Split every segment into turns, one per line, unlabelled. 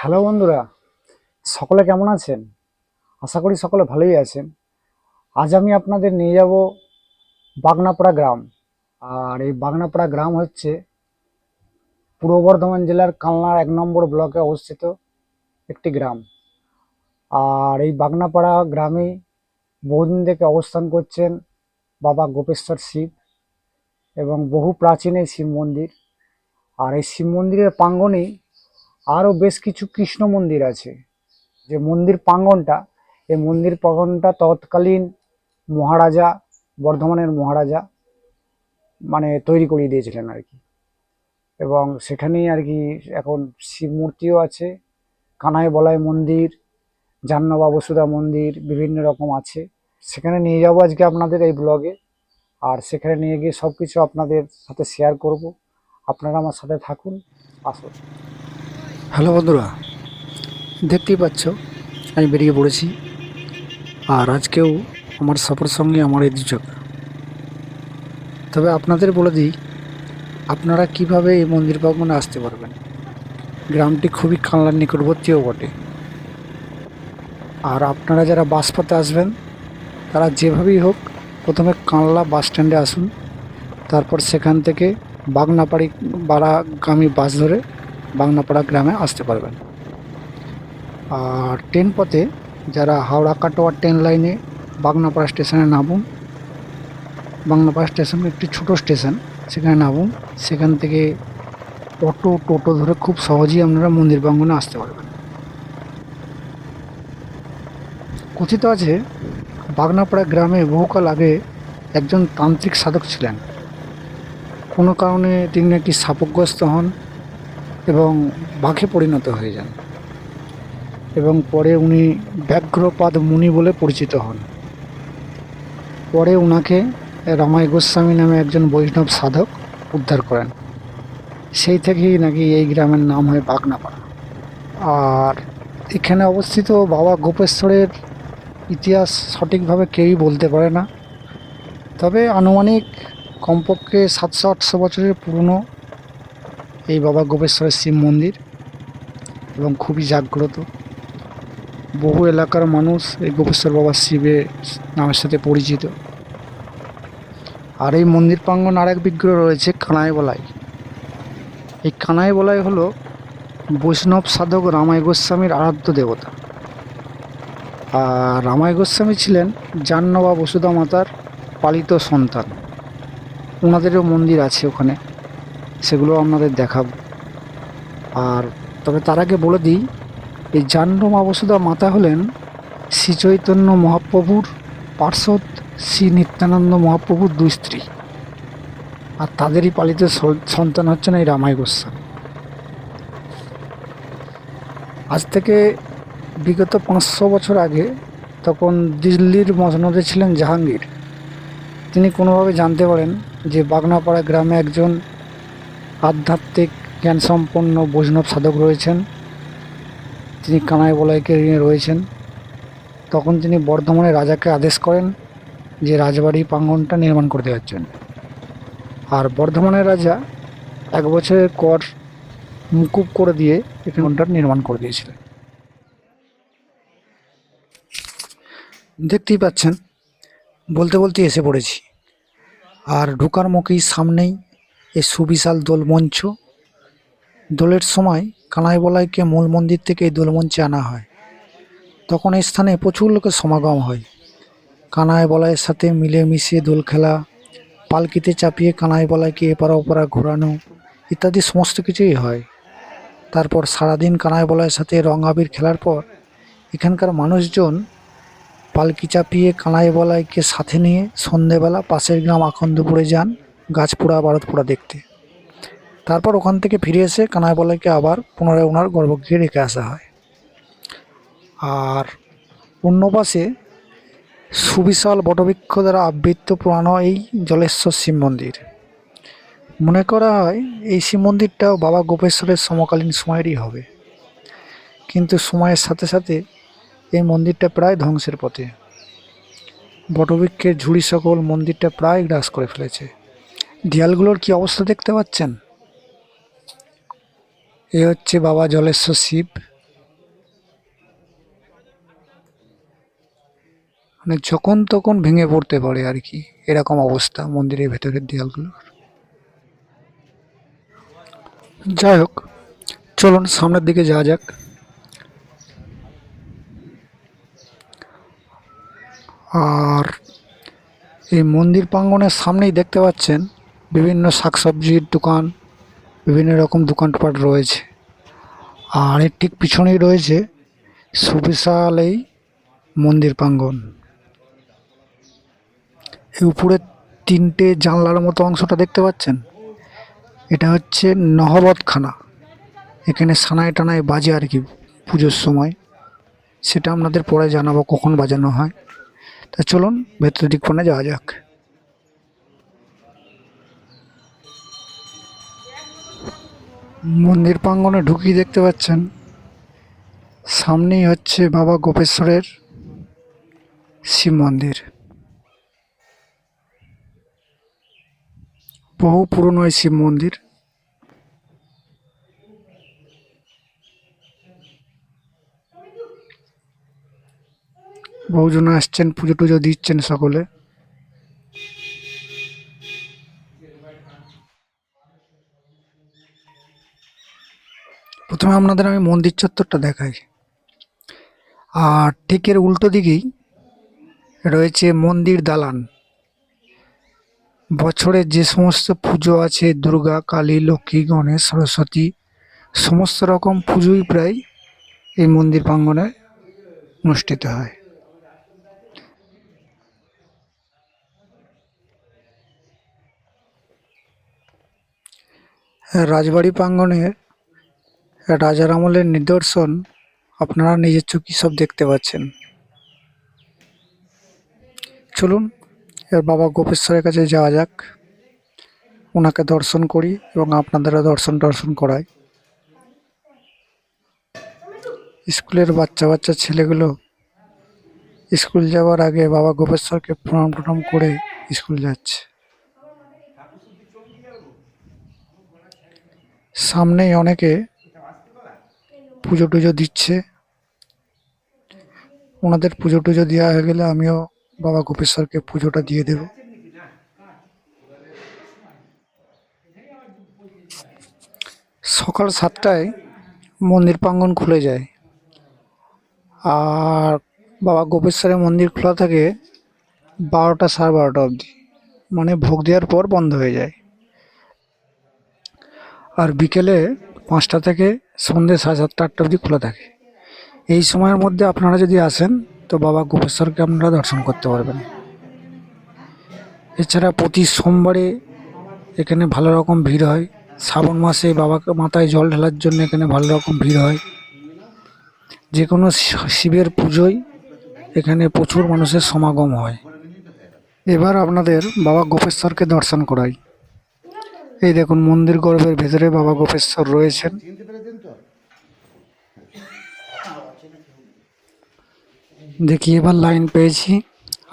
Hello বন্ধুরা, সকলে কেমন আছেন? আশা করি সকলে ভালোই আছেন। আজ আমি আপনাদের নিয়ে যাব বাগনাপাড়া গ্রাম। আর এই বাগনাপাড়া গ্রাম হচ্ছে পূর্ব বর্ধমান জেলার কালনার এক নম্বর ব্লকে অবস্থিত একটি গ্রাম। আর এই বাগনাপাড়া গ্রামে বহুদিন থেকে অবস্থান করছেন বাবা গোপেশ্বর শিব এবং বহু প্রাচীন এই শিব মন্দির। আর এই শিব মন্দিরের প্রাঙ্গণেই আরও বেশ কিছু কৃষ্ণ মন্দির আছে। যে মন্দির প্রাঙ্গনটা এই মন্দির প্রাঙ্গনটা তৎকালীন মহারাজা, বর্ধমানের মহারাজা মানে তৈরি করিয়ে দিয়েছিলেন আর কি। এবং সেখানেই আর কি এখন শিব মূর্তিও আছে, কানাই বলাই মন্দির, জাহ্নবা বসুধা মন্দির বিভিন্ন রকম আছে। সেখানে নিয়ে যাব আজকে আপনাদের এই ব্লগে। আর সেখানে নিয়ে গিয়ে সব কিছু আপনাদের সাথে শেয়ার করব। আপনারা আমার সাথে থাকুন। আসুন হ্যালো বন্ধুরা, দেখতেই পাচ্ছ, আমি বেরিয়ে পড়েছি। আর আজকেও আমার সফর সঙ্গে আমার এই দুচক তবে আপনাদের বলে দিই, আপনারা কীভাবে এই মন্দির প্রাঙ্গণে আসতে পারবেন? গ্রামটি খুবই কানলার নিকটবর্তীও বটে। আর আপনারা যারা বাস পথে আসবেন, তারা যেভাবেই হোক, প্রথমে কানলা বাস স্ট্যান্ডে আসুন। তারপর সেখান থেকে বাগনাপাড়ি বাড়াগামী বাস ধরে বাগনাপাড়া গ্রামে আসতে পারবেন। আর ট্রেন পথে যারা হাওড়া কাটোয়া ট্রেন লাইনে বাগনাপাড়া স্টেশনে নামুন, বাগনাপাড়া স্টেশন একটি ছোট স্টেশন, সেখানে নামুন, সেখান থেকে অটো, টোটো ধরে খুব সহজেই আপনারা মন্দির প্রাঙ্গনে আসতে পারবেন। কথিত আছে, বাগনাপাড়া গ্রামে বহুকাল আগে একজন তান্ত্রিক সাধক ছিলেন। কোনো কারণে তিনি একটি সাপগ্রস্ত হন এবং বাঘে পরিণত হয়ে যান। এবং পরে উনি ব্যাঘ্রপাদ মুনি বলে পরিচিত হন। পরে উনাকে রামাই গোস্বামী নামে একজন বৈষ্ণব সাধক উদ্ধার করেন। সেই থেকেই নাকি এই গ্রামের নাম হয় বাগনাপাড়া। আর এখানে অবস্থিত বাবা গোপেশ্বরের ইতিহাস সঠিকভাবে কেউই বলতে পারে না। তবে আনুমানিক কমপক্ষে সাতশো আটশো বছরের পুরনো এই বাবা গোপেশ্বরের শিব মন্দির এবং খুবই জাগ্রত। বহু এলাকার মানুষ এই গোপেশ্বর বাবা শিবের নামের সাথে পরিচিত। আর এই মন্দির প্রাঙ্গন আর এক বিগ্রহ রয়েছে কানাই বলাই এই কানাই বলাই হলো বৈষ্ণব সাধক রামাই গোস্বামীর আরাধ্য দেবতা। আর রামাই গোস্বামী ছিলেন জাহ্নবা বসুধা মাতার পালিত সন্তান। ওনাদেরও মন্দির আছে ওখানে। সেগুলো আপনাদের দেখাবো। আর তবে তার আগে বলে দিই, এই জাহ্নমা বসুধা মাতা হলেন শ্রী চৈতন্য মহাপ্রভুর পার্শ্বদ শ্রী নিত্যানন্দ মহাপ্রভুর দুই স্ত্রী। আর তাদেরই পালিত সন্তান হচ্ছেন এই রামাই গোস্বামী। আজ থেকে বিগত পাঁচশো বছর আগে তখন দিল্লির মসনদে ছিলেন জাহাঙ্গীর। তিনি কোনোভাবে জানতে পারেন যে বাগনাপাড়া গ্রামে একজন আধ্যাত্মিক, জ্ঞানসম্পন্ন বৈষ্ণব সাধক রয়েছেন। তিনি কানাই বলয়কে ঋণে রয়েছেন। তখন তিনি বর্ধমানের রাজাকে আদেশ করেন যে রাজবাড়ি প্রাঙ্গনটা নির্মাণ করে জন্য আর বর্ধমানের রাজা এক বছরের কর মুকুব করে দিয়ে এখানটা নির্মাণ করে দিয়েছিলেন। দেখতেই পাচ্ছেন, বলতে বলতে এসে পড়েছি। আর ঢোকার মুখেই সামনেই এই সুবিশাল দোল মঞ্চ দোলের সময় কানাই বলাইকে মূল মন্দির থেকে এই দোল মঞ্চে আনা হয়। তখন এই স্থানে প্রচুর লোকের সমাগম হয়। কানাই বলাইয়ের সাথে মিলে মিশিয়ে দোল খেলা, পালকিতে চাপিয়ে কানাই বলাইকে এপারা ওপারা ঘোরানো ইত্যাদি সমস্ত কিছুই হয়। তারপর সারাদিন কানাই বলাইয়ের সাথে রং আবির খেলার পর এখানকার মানুষজন পালকি চাপিয়ে কানাই বলাইকে সাথে নিয়ে সন্ধেবেলা পাশের গ্রাম আখন্দপুরে যান। গাছপুরা ভারতপুরা দেখতে। তারপর ওখান থেকে ফিরে এসে কানাই বলাইকে আবার পুনরায় ওনার গর্ভগৃহে রেখে আসা হয়। আর অন্য পাশে সুবিশাল বটবৃক্ষ দ্বারা আবৃত পুরানো এই জলেশ্বর শিব মন্দির। মনে করা হয় এই শিব মন্দিরটাও বাবা গোপেশ্বরের সমকালীন সময়েরই হবে। কিন্তু সময়ের সাথে সাথে এই মন্দিরটা প্রায় ধ্বংসের পথে। বটবৃক্ষের ঝুড়ি সকল মন্দিরটা প্রায় গ্রাস করে ফেলেছে। দেয়ালগুলোর কি অবস্থা দেখতে পাচ্ছেন? এ হচ্ছে বাবা জলেশ্বর শিব। মানে যখন তখন ভেঙে পড়তে পারে আর কি, এরকম অবস্থা মন্দিরের ভেতরের দেয়ালগুলোর যাই হোক, চলুন সামনের দিকে যাওয়া যাক। আর এই মন্দির প্রাঙ্গনের সামনেই দেখতে পাচ্ছেন বিভিন্ন শাকসবজির দোকান, বিভিন্ন রকম দোকানপাট রয়েছে। আর এর ঠিক পিছনেই রয়েছে সুবিশাল এই মন্দির প্রাঙ্গণ। এই উপরে তিনটে জানলার মতো অংশটা দেখতে পাচ্ছেন? এটা হচ্ছে নহবতখানা। এখানে সানায় টানায় বাজে আর কি পুজোর সময়। সেটা আপনাদের পরে জানাব কখন বাজানো হয়। তা চলুন ভেতর দিক ফোনে যাওয়া যাক। মন্দির প্রাঙ্গণে ঢুকিয়ে দেখতে পাচ্ছেন। সামনেই হচ্ছে বাবা গোপেশ্বরের শিব মন্দির। বহু পুরনো এই শিব মন্দির। বহুজন আসছেন, পুজো টুজো দিচ্ছেন সকলে। প্রথমে আপনাদের আমি মন্দির চত্বরটা দেখাই। আর ঠিক এর উল্টো দিকেই রয়েছে মন্দির দালান। বছরে যে সমস্ত পুজো আছে, দুর্গা, কালী, লক্ষ্মী, গণেশ, সরস্বতী, সমস্ত রকম পুজোই প্রায় এই মন্দির প্রাঙ্গণে অনুষ্ঠিত হয়। রাজবাড়ি প্রাঙ্গণে রাজার আমলের নিদর্শন আপনারা নিজের চোখে সব দেখতে পাচ্ছেন। চলুন, এর বাবা গোপেশ্বরের কাছে যাওয়া যাক। ওনাকে দর্শন করি এবং আপনাদেরও দর্শন টর্শন করাই। স্কুলের বাচ্চা বাচ্চা ছেলেগুলো স্কুল যাওয়ার আগে বাবা গোপেশ্বরকে প্রণাম টনাম করে স্কুল যাচ্ছে। সামনেই অনেকে পুজো টুজো দিচ্ছে। ওনাদের পুজো টুজো দেওয়া হয়ে গেলে আমিও বাবা গোপেশ্বরকে পুজোটা দিয়ে দেব। সকাল সাতটায় মন্দির প্রাঙ্গন খুলে যায়। আর বাবা গোপেশ্বরের মন্দির খোলা থাকে বারোটা সাড়ে বারোটা অবধি। মানে ভোগ দেওয়ার পর বন্ধ হয়ে যায়। আর বিকেলে পাঁচটা থেকে সন্ধ্যে সাড়ে সাতটা, আটটা অবধি খোলা থাকে। এই সময়ের মধ্যে আপনারা যদি আসেন, তো বাবা গোপেশ্বরকে আপনারা দর্শন করতে পারবেন। এছাড়া প্রতি সোমবারে এখানে ভালো রকম ভিড় হয়। শ্রাবণ মাসে বাবাকে মাথায় জল ঢালার জন্য এখানে ভালো রকম ভিড় হয়। যে কোনো শিবের পুজোয় এখানে প্রচুর মানুষের সমাগম হয়। এবার আপনাদের বাবা গোপেশ্বরকে দর্শন করাই। এই দেখুন, মন্দির গর্ভের ভেতরে বাবা গোপেশ্বর রয়েছেন। দেখি এবার লাইন পেয়েছি।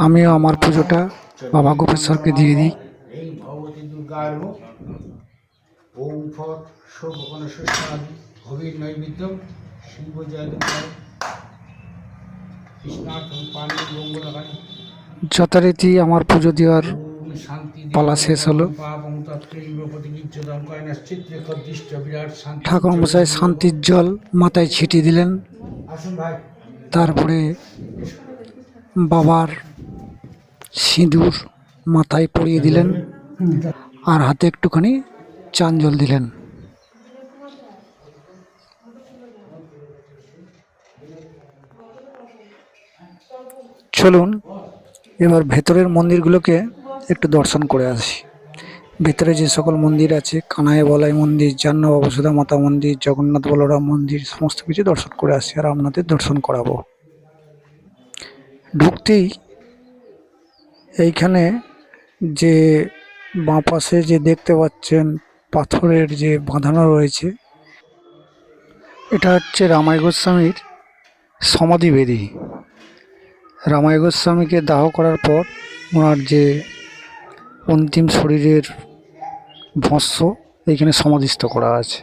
আমিও আমার পুজোটা বাবা গোপেশ্বরকে দিয়ে দিই।
এই ভগবতী দুর্গার ওম ফট সর্বকণ সুস্বাদু হবির নৈবেদ্যম শিব জয় দুর্গা। কৃষ্ণার্থম পানি মঙ্গলাকারী
যথারীতি আমার পুজো দেওয়ার পালা শেষ হলো। ঠাকুর মশাই শান্তির জল মাথায় ছিটিয়ে দিলেন।
আসুন ভাই।
তারপরে বাবার সিঁদুর মাথায় পরিয়ে দিলেন আর হাতে একটুখানি চান জল দিলেন। চলুন এবার ভেতরের মন্দিরগুলোকে একটু দর্শন করে আসি। ভেতরে যে সকল মন্দির আছে কানায় বলাই মন্দির, জাহ্নবা বসুধা মাতা মন্দির, জগন্নাথ বলরাম মন্দির, সমস্ত কিছু দর্শন করে আসি আর আপনাদের দর্শন করাবো। ঢুকতেই এইখানে যে বাঁ পাশে যে দেখতে পাচ্ছেন পাথরের যে বাঁধানো রয়েছে, এটা হচ্ছে রামাই গোস্বামীর সমাধি বেদি রামাই গোস্বামীকে দাহ করার পর ওনার যে অন্তিম শরীরের ভস্য এখানে সমাধিস্থ করা আছে।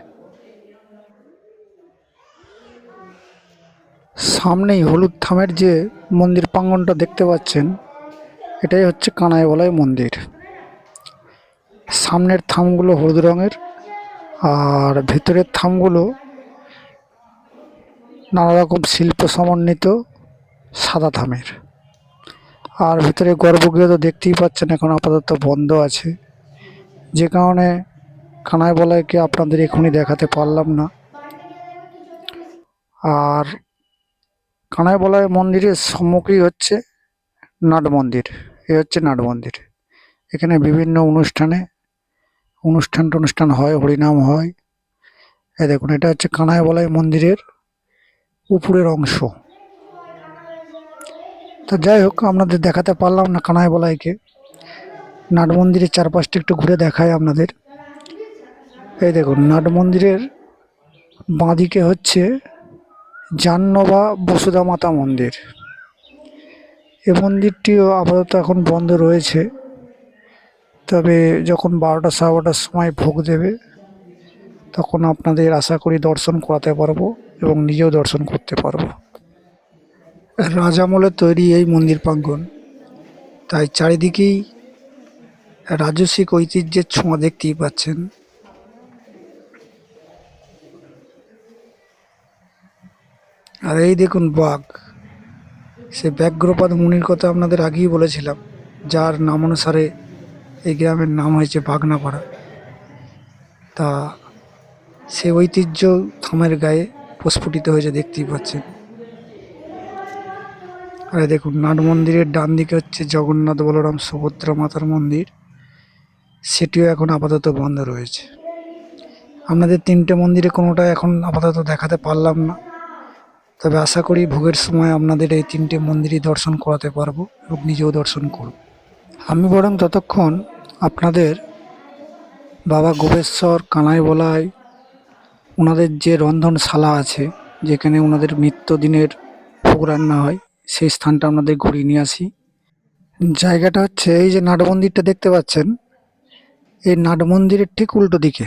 সামনেই হলুদ থামের যে মন্দির প্রাঙ্গনটা দেখতে পাচ্ছেন, এটাই হচ্ছে কানাইবলাই মন্দির। সামনের থামগুলো হলুদ রঙের, আর ভেতরের থামগুলো নানা রকম শিল্প সমন্বিত সাদা থামের আর ভেতরে গর্ভগৃহ তো দেখতেই পাচ্ছেন, এখন আপাতত বন্ধ আছে। যে কারণে কানাই বলাইকে আপনাদের এখনই দেখাতে পারলাম না। আর কানাই বলাই মন্দিরের সম্মুখেই হচ্ছে নাট মন্দির। এ হচ্ছে নাট মন্দির। এখানে বিভিন্ন অনুষ্ঠানে অনুষ্ঠান টনুষ্ঠান হয়, হরিনাম হয়। এই দেখুন, এটা হচ্ছে কানাই বলাই মন্দিরের উপরের অংশ। তো যাই হোক, আপনাদের দেখাতে পারলাম না কানাই বলাইকে। নাট মন্দিরের চারপাশটা একটু ঘুরে দেখায় আপনাদের। এই দেখুন নাট মন্দিরের বাঁদিকে হচ্ছে জাহ্নবা বসুধা মাতা মন্দির। এ মন্দিরটিও আপাতত এখন বন্ধ রয়েছে। তবে যখন বারোটা সাড়ে সময় ভোগ দেবে, তখন আপনাদের আশা করি দর্শন করাতে পারব এবং নিজেও দর্শন করতে পারব। রাজামলে তৈরি এই মন্দির প্রাঙ্গণ। তাই চারিদিকেই রাজস্বিক ঐতিহ্যের ছোঁয়া দেখতেই পাচ্ছেন। আর এই দেখুন বাঘ। সে ব্যাঘ্রপাদ মুনির কথা আপনাদের আগেই বলেছিলাম, যার নাম অনুসারে এই গ্রামের নাম হয়েছে বাগনাপাড়া। তা সে ঐতিহ্য থামের গায়ে প্রস্ফুটিত হয়েছে দেখতেই পাচ্ছেন। আর দেখুন, নাট মন্দিরের ডান দিকে হচ্ছে জগন্নাথ বলরাম সুভদ্রা মাতার মন্দির। সেটিও এখন আপাতত বন্ধ রয়েছে। আপনাদের তিনটে মন্দিরে কোনোটা এখন আপাতত দেখাতে পারলাম না। তবে আশা করি ভোগের সময় আপনাদের এই তিনটে মন্দিরই দর্শন করাতে পারব এবং নিজেও দর্শন করব। আমি বরং ততক্ষণ আপনাদের বাবা গোপেশ্বর, কানাই বলায় ওনাদের যে রন্ধনশালা আছে, যেখানে ওনাদের নিত্যদিনের ভোগ রান্না হয় সেই স্থানটা আপনাদের ঘুরিয়ে নিয়ে আসি। জায়গাটা হচ্ছে এই যে নাট মন্দিরটা দেখতে পাচ্ছেন, এই নাট মন্দিরের ঠিক উল্টো দিকে।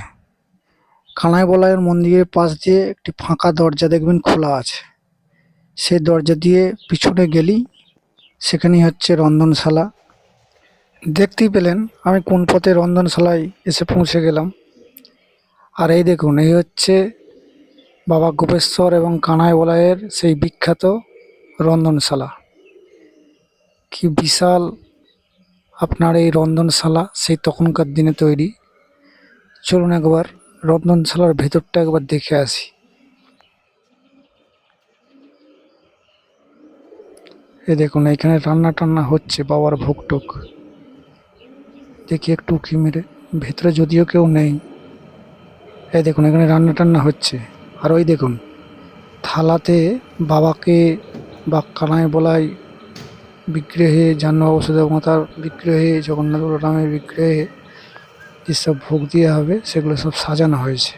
কানাই বলায়ের মন্দিরের পাশ দিয়ে একটি ফাঁকা দরজা দেখবেন খোলা আছে। সেই দরজা দিয়ে পিছনে গেলেই সেখানেই হচ্ছে রন্ধনশালা। দেখতেই পেলেন আমি কোন পথে রন্ধনশালায় এসে পৌঁছে গেলাম। আর এই দেখুন, এই হচ্ছে বাবা গোপেশ্বর এবং কানাই বলায়ের সেই বিখ্যাত রন্ধনশালা। কি বিশাল আপনার এই রন্ধনশালা সেই তখনকার দিনে তৈরি। চলুন একবার রন্ধনশালার ভেতরটা একবার দেখে আসি। এ দেখুন, এখানে রান্না টান্না হচ্ছে, বাবার ভোগ টোক। দেখি একটু উঁকি মেরে, ভেতরে যদিও কেউ নেই। এই দেখুন, এখানে রান্না টান্না হচ্ছে। আর ওই দেখুন, থালাতে বাবাকে বা কানায় বলাই বিগ্রহে জাহ্নব বসুদেব মাতার বিগ্রহে জগন্নাথ বলরামের বিগ্রহে যেসব ভোগ দেওয়া হবে, সেগুলো সব সাজানো হয়েছে।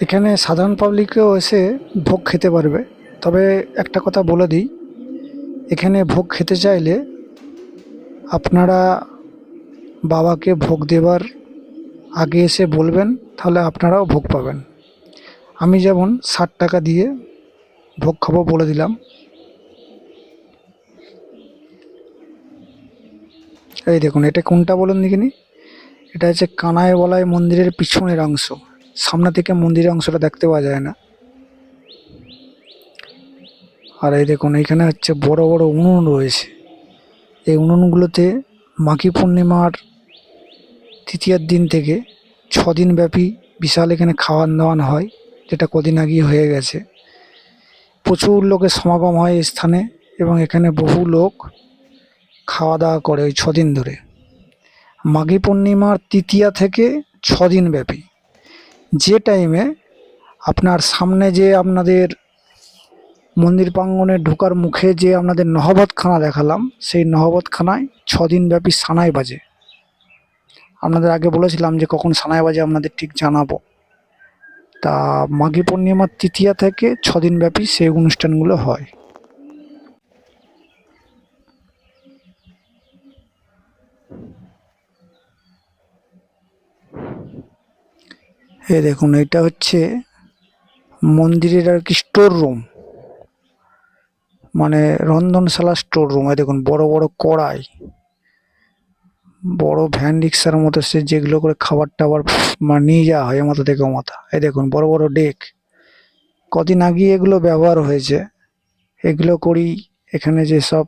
এখানে সাধারণ পাবলিকও এসে ভোগ খেতে পারবে। তবে একটা কথা বলে দিই, এখানে ভোগ খেতে চাইলে আপনারা বাবাকে ভোগ দেবার আগে এসে বলবেন, তাহলে আপনারাও ভোগ পাবেন। আমি যেমন ষাট টাকা দিয়ে ভোগ খাব বলে দিলাম। এই দেখুন, এটা কোনটা বলুন দেখিনি? এটা হচ্ছে কানায় বলায় মন্দিরের পিছনের অংশ। সামনে থেকে মন্দিরের অংশটা দেখতে পাওয়া যায় না। আর এই দেখুন, এখানে হচ্ছে বড় বড় উনুন রয়েছে। এই উনুনগুলোতে মাঘী পূর্ণিমার তৃতীয়ার দিন থেকে ছদিন ব্যাপী বিশাল এখানে খাওয়ান দাওয়ান হয়, যেটা কদিন আগেই হয়ে গেছে। প্রচুর লোকের সমাগম হয় এই স্থানে এবং এখানে বহু লোক খাওয়া দাওয়া করে ওই ছদিন ধরে। মাঘী পূর্ণিমার তৃতীয়া থেকে ছদিন ব্যাপী। যে টাইমে আপনার সামনে যে আপনাদের মন্দির প্রাঙ্গনে ঢোকার মুখে যে আপনাদের নহবতখানা দেখালাম, সেই নহবতখানায় ছদিন ব্যাপী সানাই বাজে। আপনাদের আগে বলেছিলাম যে কখন সানাই বাজে আপনাদের ঠিক জানাব। তা মাঘী পূর্ণিমার তৃতীয়া থেকে ছদিন ব্যাপী সেই অনুষ্ঠানগুলো হয়। এ দেখুন, এটা হচ্ছে মন্দিরের আর কি স্টোর রুম মানে রন্ধনশালা স্টোর রুম এ দেখুন, বড় বড় কড়াই। বড় ভ্যান রিক্সার মতো সে যেগুলো করে খাবার টাবার মানে নিয়ে যাওয়া হয় মাথা থেকে মাথা। এই দেখুন, বড় বড় ডেক। কদিন আগে এগুলো ব্যবহার হয়েছে। এগুলো করি এখানে যে সব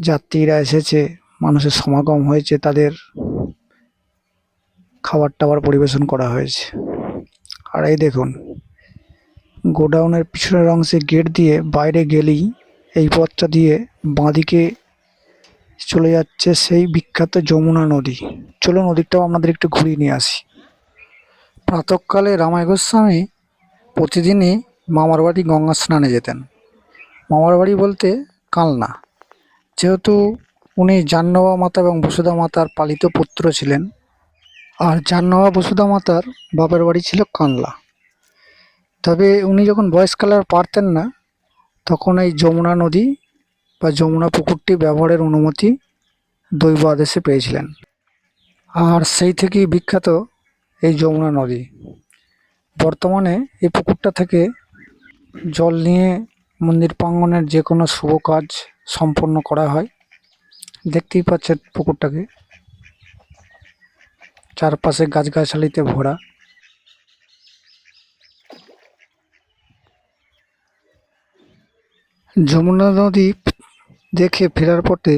যাত্রীরা এসেছে, মানুষের সমাগম হয়েছে, তাদের খাবার টাবার পরিবেশন করা হয়েছে। আর এই দেখুন, গোডাউনের পিছনের অংশে গেট দিয়ে বাইরে গেলেই এই পথটা দিয়ে বাঁদিকে চলে যাচ্ছে সেই বিখ্যাত যমুনা নদী। চলুন নদীটাও আমাদের একটু ঘুরিয়ে নিয়ে আসি। প্রাতকালে রামায় গোস্বামী প্রতিদিনই মামার বাড়ি গঙ্গা স্নানে যেতেন। মামার বাড়ি বলতে কালনা। যেহেতু উনি জাহ্নবা মাতা এবং বসুধা মাতার পালিত পুত্র ছিলেন, আর জাহ্নবা বসুধা মাতার বাপের বাড়ি ছিল কানলা তবে উনি যখন বয়সকালে আর পারতেন না, তখন এই যমুনা নদী বা যমুনা পুকুরটি ব্যবহারের অনুমতি দৈব আদেশে পেয়েছিলেন। আর সেই থেকেই বিখ্যাত এই যমুনা নদী। বর্তমানে এই পুকুরটা থেকে জল নিয়ে মন্দির প্রাঙ্গনের যে কোনো শুভ কাজ সম্পন্ন করা হয়। দেখতেই পাচ্ছেন পুকুরটাকে। চারপাশে গাছগাছালিতে ভরা। যমুনা নদী দেখে ফেরার পথে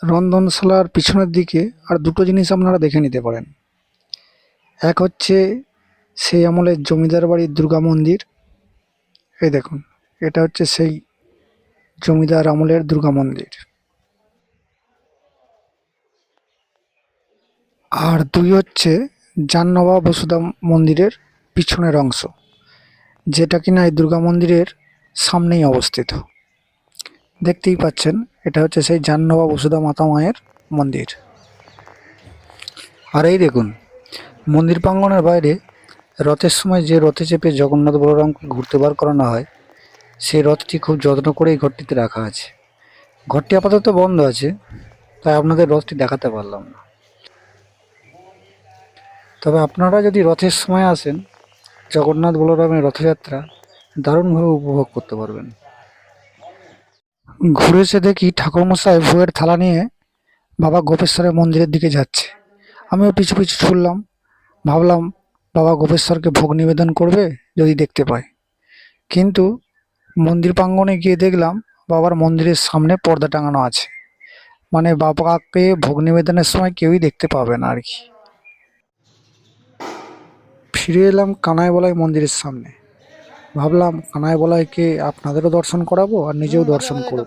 রন্ধনশালার পিছনের দিকে আর দুটো জিনিস আপনারা দেখে নিতে পারেন। এক হচ্ছে সেই আমলের জমিদার বাড়ির দুর্গা মন্দির। এই দেখুন, এটা হচ্ছে সেই জমিদার আমলের দুর্গা মন্দির। আর দুই হচ্ছে জাহ্নবা বসুধা মন্দিরের পিছনের অংশ, যেটা কিনা এই দুর্গা মন্দিরের সামনেই অবস্থিত। দেখতেই পাচ্ছেন, এটা হচ্ছে সেই জাহ্নবা বসুধা মাতা মায়ের মন্দির। আর এই দেখুন, মন্দির প্রাঙ্গণের বাইরে রথের সময় যে রথে চেপে জগন্নাথ বলরামকে ঘুরতে বার করানো হয় সেই রথটি খুব যত্ন করে এই ঘরটিতে রাখা আছে। ঘরটি আপাতত বন্ধ আছে, তাই আপনাদের রথটি দেখাতে পারলাম না। তবে আপনারা যদি রথের সময় আসেন, জগন্নাথ বলরামের রথযাত্রা দারুণভাবে উপভোগ করতে পারবেন। ঘুরে এসে দেখি ঠাকুরমশাই ভুয়ের থালা নিয়ে বাবা গোপেশ্বরের মন্দিরের দিকে যাচ্ছে। আমিও পিছু পিছু ছুটলাম ভাবলাম, বাবা গোপেশ্বরকে ভোগ নিবেদন করবে যদি দেখতে পাই কিন্তু মন্দির প্রাঙ্গণে গিয়ে দেখলাম, বাবার মন্দিরের সামনে পর্দা টাঙানো আছে। মানে বাবাকে ভোগ নিবেদনের সময় কেউই দেখতে পাবে না আর কি। ফিরে এলাম কানাইবলাই মন্দিরের সামনে। ভাবলাম কানায় কানাইবলাইকে আপনাদেরও দর্শন করাবো আর নিজেও দর্শন করব?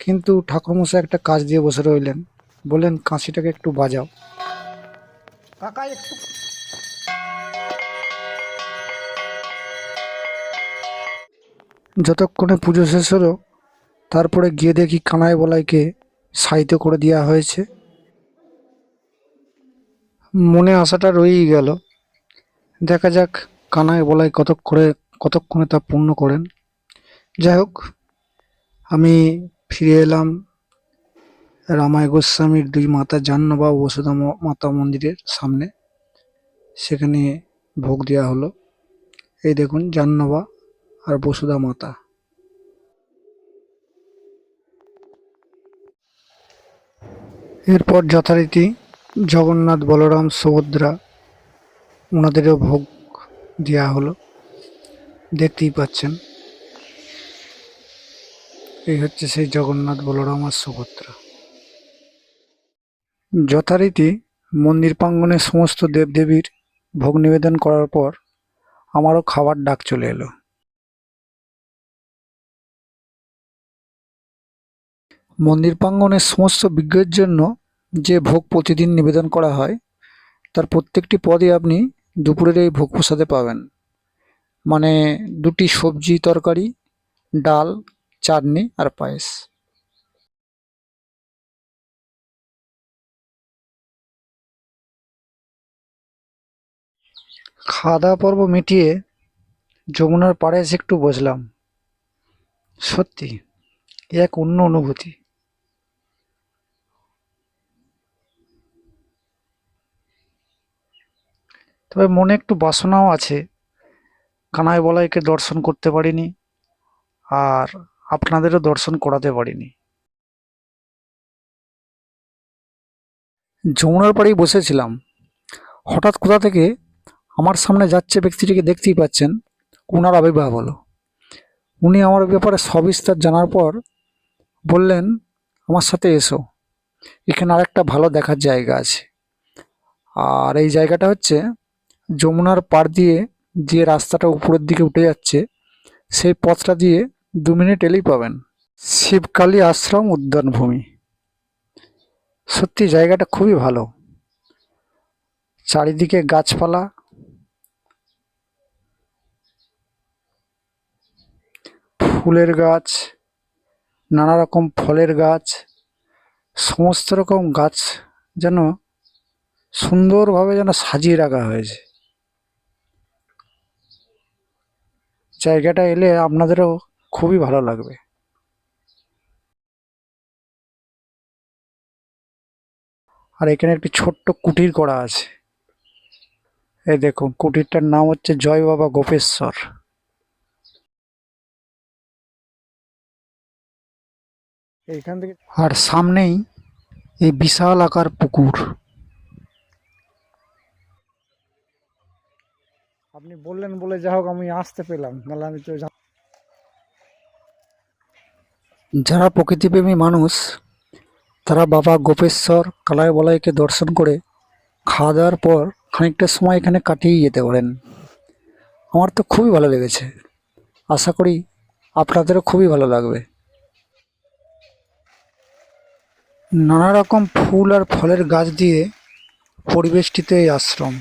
কিন্তু ঠাকুরমশাই একটা কাজ দিয়ে বসে রইলেন। বললেন কাঁচিটাকে একটু বাজাও।
কাকা একটু।
যতক্ষণে পুজো শেষ হলো তারপরে গিয়ে দেখি কানাই বলাইকে সাহিত্য করে দেওয়া হয়েছে। মনে আশাটা রয়েই গেল। দেখা যাক কানাই বলাই কতক করে কতক্ষণে তা পূর্ণ করেন? যাই হোক আমি ফিরে এলাম রামায় গোস্বামীর দুই মাতা জাহ্নবা ও বসুধা মাতা মন্দিরের সামনে। সেখানে ভোগ দেওয়া হলো। এই দেখুন জাহ্নবা আর বসুধা মাতা। এরপর যথারীতি জগন্নাথ বলরাম সুভদ্রা ওনাদেরও ভোগ দেওয়া হলো। দেখতেই পাচ্ছেন। এই হচ্ছে সেই জগন্নাথ বলরাম আর সুভদ্রা যথারীতি মন্দির প্রাঙ্গণে সমস্ত দেবদেবীর ভোগ নিবেদন করার পর আমারও খাবার ডাক চলে এলো। মন্দির প্রাঙ্গণের সমস্ত বিজ্ঞের জন্য যে ভোগ প্রতিদিন নিবেদন করা হয়, তার প্রত্যেকটি পদই আপনি দুপুরের এই ভোগ প্রসাদে পাবেন। মানে দুটি সবজি তরকারি, ডাল, চাটনি আর পায়েস। খাওয়া দাওয়া পর্ব মিটিয়ে যমুনার পাড়ে এসে একটু বসলাম। সত্যি এক অন্য অনুভূতি। তবে মনে একটু বাসনাও আছে। কানাই বলাইকে দর্শন করতে পারিনি আর আপনাদেরও দর্শন করাতে পারিনি। যমুনার পাড়েই বসেছিলাম। হঠাৎ কোথা থেকে আমার সামনে যাচ্ছে ব্যক্তিটিকে দেখতেই পাচ্ছেন ওনার আবির্ভাব হলো উনি আমার ব্যাপারে সবিস্তার জানার পর বললেন, আমার সাথে এসো। এখানে আরেকটা ভালো দেখার জায়গা আছে। আর এই জায়গাটা হচ্ছে যমুনার পাড় দিয়ে যে রাস্তাটা উপরের দিকে উঠে যাচ্ছে, সেই পথটা দিয়ে দু মিনিট এলেই পাবেন। শিবকালী আশ্রম উদ্যানভূমি সত্যি জায়গাটা খুবই ভালো। চারিদিকে গাছপালা। ফুলের গাছ, নানা রকম ফলের গাছ, সমস্ত রকম গাছ যেন সুন্দরভাবে যেন সাজিয়ে রাখা হয়েছে। জায়গাটা এলে আপনাদেরও খুবই ভালো লাগবে। আর এখানে একটি ছোট্ট কুটির করা আছে। এই দেখুন, কুটিরটার নাম হচ্ছে জয় বাবা গোপেশ্বর। এইখান থেকে আর সামনেই এই বিশাল আকার পুকুর। আপনি বললেন বলে যা হোক আমি আসতে পেলাম। নাহলে আমি তো যারা প্রকৃতিপ্রেমী মানুষ, তারা বাবা গোপেশ্বর কালাই বলাইকে দর্শন করে খাওয়া দাওয়ার পর খানিকটা সময় এখানে কাটিয়ে যেতে পারেন। আমার তো খুবই ভালো লেগেছে। আশা করি আপনাদেরও খুবই ভালো লাগবে। নানা রকম ফুল আর ফলের গাছ দিয়ে পরিবেষ্টিত এই আশ্রম।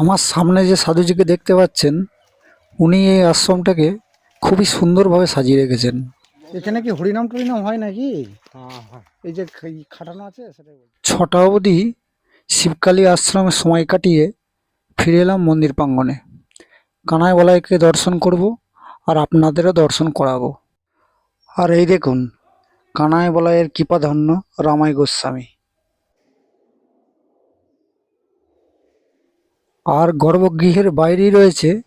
আমার সামনে যে সাধুজিকে দেখতে পাচ্ছেন উনি এই আশ্রমটাকে খুবই সুন্দরভাবে সাজিয়ে রেখেছেন। এখানে কি হরিনাম টরিনাম হয় নাকি? এই যে খাটানো আছে ছটা অবধি শিবকালী আশ্রমে সময় কাটিয়ে ফিরে এলাম মন্দির প্রাঙ্গণে। কানাই বলাইকে দর্শন করব আর আপনাদেরও দর্শন করাবো। আর এই দেখুন কানাই বলাইয়ের কৃপাধন্য রামাই গোস্বামী। আর গর্ভগৃহের বাইরেই রয়েছে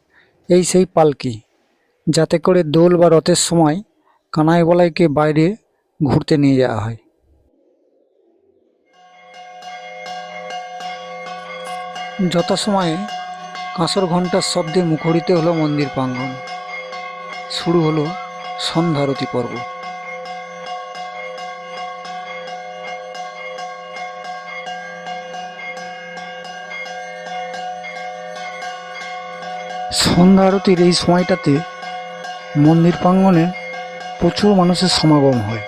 এই সেই পালকি। যাতে করে দোল বা রথের সময় কানাই বলাইকে বাইরে ঘুরতে নিয়ে যাওয়া হয়। যথাসময়ে কাঁসর ঘণ্টার শব্দে মুখরিত হলো মন্দির প্রাঙ্গণ। শুরু হলো সন্ধ্যারতি পর্ব। সন্ধ্যা আরতির এই সময়টাতে মন্দির প্রাঙ্গণে প্রচুর মানুষের সমাগম হয়।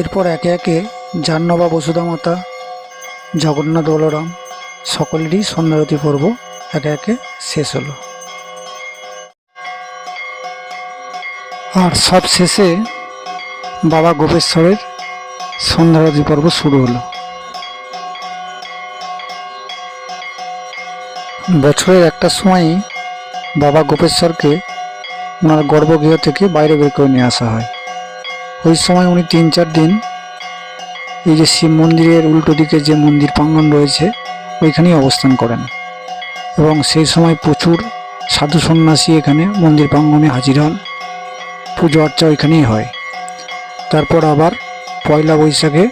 এরপর একে একে জাহ্নবা বসুধা মাতা জগন্নাথ বলরাম সকলেরই সন্ধ্যারতি পর্ব একে একে শেষ হলো। আর সব শেষে বাবা গোপেশ্বরের সন্ধ্যারতি পর্ব শুরু হলো। বছরের একটা সময়ই বাবা গোপেশ্বরকে ওনার গর্ভগৃহ থেকে বাইরে বের করে নিয়ে আসা হয়। ওই সময় উনি তিন চার দিন এই যে শিব মন্দিরের উল্টো দিকে যে মন্দির প্রাঙ্গণ রয়েছে, ওইখানেই অবস্থান করেন। এবং সেই সময় প্রচুর সাধু সন্ন্যাসী এখানে মন্দির প্রাঙ্গণে হাজির হন। পুজো অর্চা ওইখানেই হয়। তারপর আবার পয়লা বৈশাখে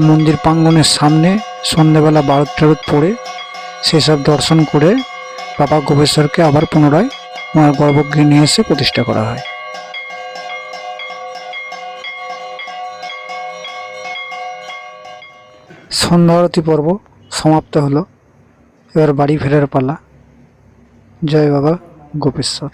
মন্দির প্রাঙ্গণের সামনে সন্ধ্যেবেলা বারোদ টারত পড়ে সেসব দর্শন করে বাবা গোপেশ্বরকে আবার পুনরায় ওনার গর্ভগৃহে নিয়ে এসে প্রতিষ্ঠা করা হয়। সন্ধ্যা আরতি পর্ব সমাপ্ত হলো। এবার বাড়ি ফেরার পালা। জয় বাবা গোপেশ্বর।